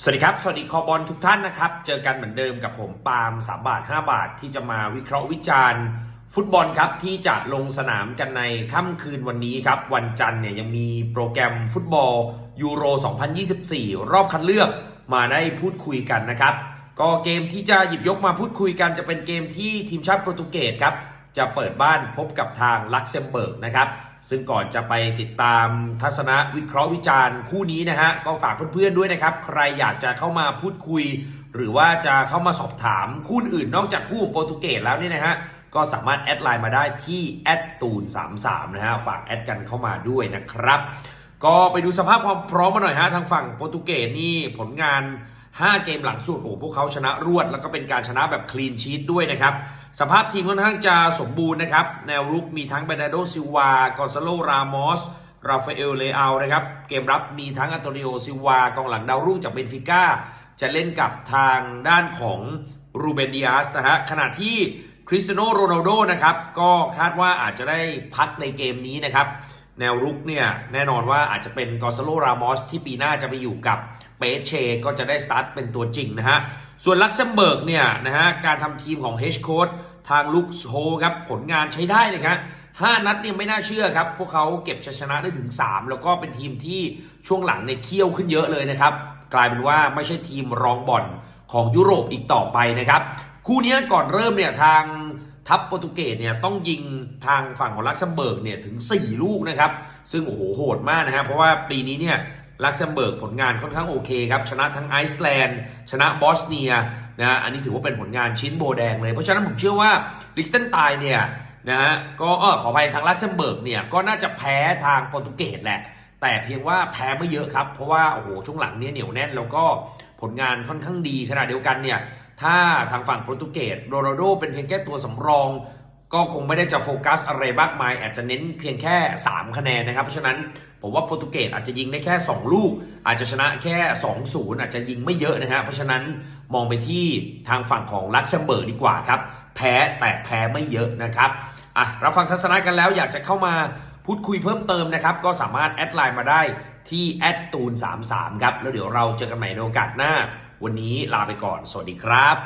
สวัสดีครับ สวัสดีคอบอลทุกท่านนะครับ เจอกันเหมือนเดิมกับผมปาล์ม3บาท 5 บาทที่จะมาวิเคราะห์วิจารณ์ ฟุตบอลครับที่จะลงสนามกันในค่ำคืนวันนี้ครับ วันจันทร์เนี่ยยังมีโปรแกรมฟุตบอลยูโร 2024 รอบคัดเลือกมาได้พูดคุยกันนะครับ ก็เกมที่จะหยิบยกมาพูดคุยกันจะเป็นเกมที่ทีมชาติโปรตุเกสครับ จะเปิดบ้านพบกับทางลักเซมเบิร์กนะครับ ซึ่งก่อนจะไปติดตามทัศนะวิเคราะห์วิจารณ์คู่นี้นะฮะ ก็ฝากเพื่อนๆด้วยนะครับ ใครอยากจะเข้ามาพูดคุย หรือว่าจะเข้ามาสอบถามคู่อื่นนอกจากคู่โปรตุเกสแล้วนี่นะฮะ ก็สามารถแอดไลน์มาได้ที่แอดตูน33นะฮะ ฝากแอดกันเข้ามาด้วยนะครับ ก็ไปดูสภาพความพร้อมมาหน่อยฮะ ทางฝั่งโปรตุเกสนี่ผลงาน 5 เกมหลังสุดโอ้พวกเขาชนะรวด แล้วก็เป็นการชนะแบบคลีนชีตด้วยนะครับ สภาพทีมค่อนข้างจะสมบูรณ์นะครับ แนวรุกมีทั้งเบนาโดซิวากอนซาโลรามอสราฟาเอลเลอานะครับ เกมรับมีทั้งอันโตนิโอซิวากองหลังดาวรุ่งจากเบนฟิก้าจะเล่นกับทางด้านของรูเบนดิอาสนะฮะขณะที่คริสเตียโนโรนัลโดนะครับก็คาดว่าอาจจะได้พักในเกมนี้นะครับ แนวรุกเนี่ยแน่นอนว่าอาจจะเป็นกอซาโลรามอสที่ปีหน้าจะไปอยู่กับเปเชก็จะได้สตาร์ทเป็นตัวจริงนะฮะ ส่วนลักเซมเบิร์กเนี่ยนะฮะการทำทีมของเฮชโค้ดทางลุกโฮครับผลงานใช้ได้เลยครับห้านัดเนี่ยไม่น่าเชื่อครับ พวกเขาเก็บชัยชนะได้ถึง 3 แล้วก็เป็นทีมที่ช่วงหลังในยเคี่ยวขึ้นเยอะเลยนะครับ กลายเป็นว่าไม่ใช่ทีมรองบอลของยุโรปอีกต่อไปนะครับ คู่นี้ก่อนเริ่มเนี่ยทาง ทัพโปรตุเกสเนี่ยต้องยิงทางฝั่งของลักเซมเบิร์กเนี่ยถึง 4 ลูกนะครับ ซึ่งโอ้โหโหดมากนะฮะเพราะว่าปีนี้เนี่ยลักเซมเบิร์กผลงานค่อนข้างโอเคครับชนะทั้งไอซ์แลนด์ ชนะบอสเนียนะอันนี้ถือว่าเป็นผลงานชิ้นโบแดงเลย เพราะฉะนั้นผมเชื่อว่าลิกเซนไตน์เนี่ยนะฮะก็เออขออภัยทางลักเซมเบิร์กเนี่ยก็น่าจะแพ้ทางโปรตุเกสแหละ แต่เพียงว่าแพ้ไม่เยอะครับ เพราะว่าโอ้โหช่วงหลังเนี่ยเหนียวแน่นแล้วก็ผลงานค่อนข้างดีขณะเดียวกันเนี่ย ถ้าทางฝั่งโปรตุเกสโรนัลโดเป็นเพียงแค่ตัวสำรอง ก็คงไม่ได้จะโฟกัสอะไรมากมาย อาจจะเน้นเพียงแค่ 3 คะแนนนะครับ เพราะฉะนั้นผมว่าโปรตุเกสอาจจะยิงได้แค่ 2 ลูก อาจจะชนะแค่ 2-0 อาจจะยิงไม่เยอะนะฮะเพราะฉะนั้นมองไปที่ทางฝั่งของลักเซมเบิร์กดีกว่าครับ แพ้แต่แพ้ไม่เยอะนะครับอะรับฟังทัศนะกันแล้วอยากจะเข้ามา พูดคุยเพิ่มเติมนะครับ ก็สามารถแอดไลน์มาได้ที่แอดตูน33ครับ แล้วเดี๋ยวเราเจอกันใหม่ในโอกาสหน้า วันนี้ลาไปก่อน สวัสดีครับ